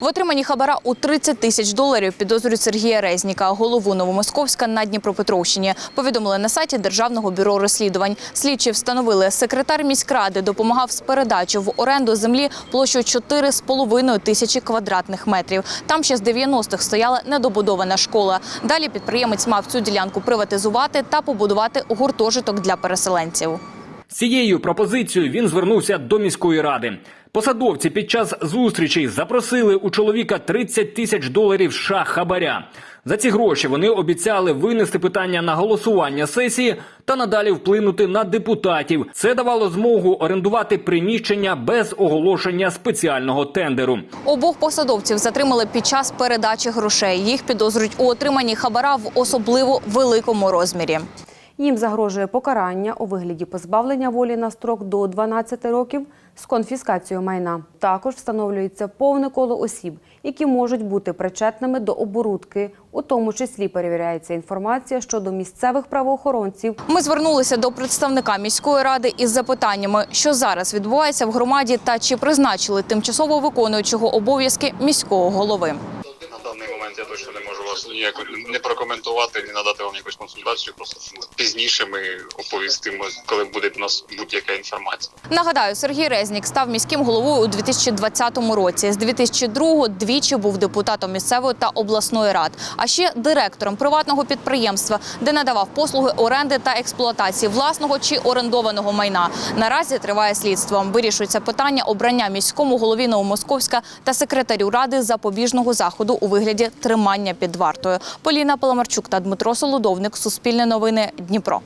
В отриманні хабара у 30 тисяч доларів підозрюють Сергія Резніка, голову Новомосковська на Дніпропетровщині. Повідомили на сайті Державного бюро розслідувань. Слідчі встановили, секретар міськради допомагав з передачі в оренду землі площею 4,5 тисячі квадратних метрів. Там ще з 90-х стояла недобудована школа. Далі підприємець мав цю ділянку приватизувати та побудувати гуртожиток для переселенців. Цією пропозицією він звернувся до міської ради. Посадовці під час зустрічей запросили у чоловіка 30 тисяч доларів США хабаря. За ці гроші вони обіцяли винести питання на голосування сесії та надалі вплинути на депутатів. Це давало змогу орендувати приміщення без оголошення спеціального тендеру. Обох посадовців затримали під час передачі грошей. Їх підозрюють у отриманні хабара в особливо великому розмірі. Їм загрожує покарання у вигляді позбавлення волі на строк до 12 років з конфіскацією майна. Також встановлюється повне коло осіб, які можуть бути причетними до оборудки. У тому числі перевіряється інформація щодо місцевих правоохоронців, Ми звернулися до представника міської ради із запитаннями, що зараз відбувається в громаді, та чи призначили тимчасово виконуючого обов'язки міського голови. Я точно не можу вас ніяк не прокоментувати, не надати вам якусь консультацію. Просто пізніше ми оповістимо, коли буде в нас будь-яка інформація. Нагадаю, Сергій Резнік став міським головою у 2020 році. З 2002-го двічі був депутатом місцевої та обласної рад, а ще директором приватного підприємства, де надавав послуги оренди та експлуатації власного чи орендованого майна. Наразі триває слідство. Вирішується питання обрання міському голові Новомосковська та секретарю ради запобіжного заходу у вигляді тримання під вартою. Поліна Паламарчук та Дмитро Солодовник. Суспільне новини Дніпро.